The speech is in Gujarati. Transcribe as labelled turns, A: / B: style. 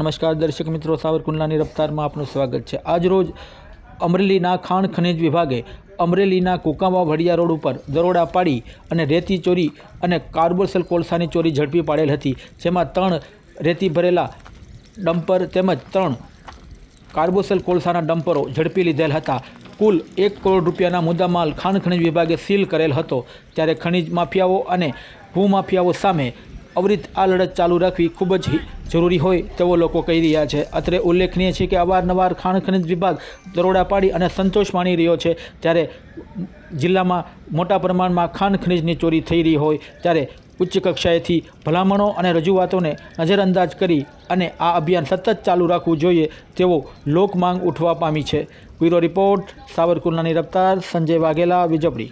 A: નમસ્કાર દર્શક મિત્રો, સાવરકુંડલાની રફતારમાં આપનું સ્વાગત છે. આજરોજ અમરેલીના ખાણ ખનિજ વિભાગે અમરેલીના કુકામા ભડિયા રોડ ઉપર દરોડા પાડી અને રેતી ચોરી અને કાર્બોસેલ કોલસાની ચોરી ઝડપી પાડેલ હતી, જેમાં ત્રણ રેતી ભરેલા ડમ્પર તેમજ ત્રણ કાર્બોસેલ કોલસાના ડમ્પરો ઝડપી લીધેલ હતા. કુલ એક કરોડ રૂપિયાના મુદ્દામાલ ખાણ ખનિજ વિભાગે સીલ કરેલ હતો. ત્યારે ખનિજ માફિયાઓ અને ભૂમાફિયાઓ સામે અવિરત આ લડત ચાલુ રાખવી ખૂબ જ જરૂરી હોય તેવો લોકો કહી રહ્યા છે. અત્રે ઉલ્લેખનીય છે કે અવારનવાર ખાણ ખનિજ વિભાગ દરોડા પાડી અને સંતોષ માણી રહ્યો છે. ત્યારે જિલ્લામાં મોટા પ્રમાણમાં ખાણ ખનિજની ચોરી થઈ રહી હોય, ત્યારે ઉચ્ચ કક્ષાએથી ભલામણો અને રજૂઆતોને નજરઅંદાજ કરી અને આ અભિયાન સતત ચાલુ રાખવું જોઈએ તેવો લોક માંગ ઉઠવા પામી છે. બ્યુરો રિપોર્ટ, સાવરકુંડલાની રફતાર, સંજય વાઘેલા વિજપડી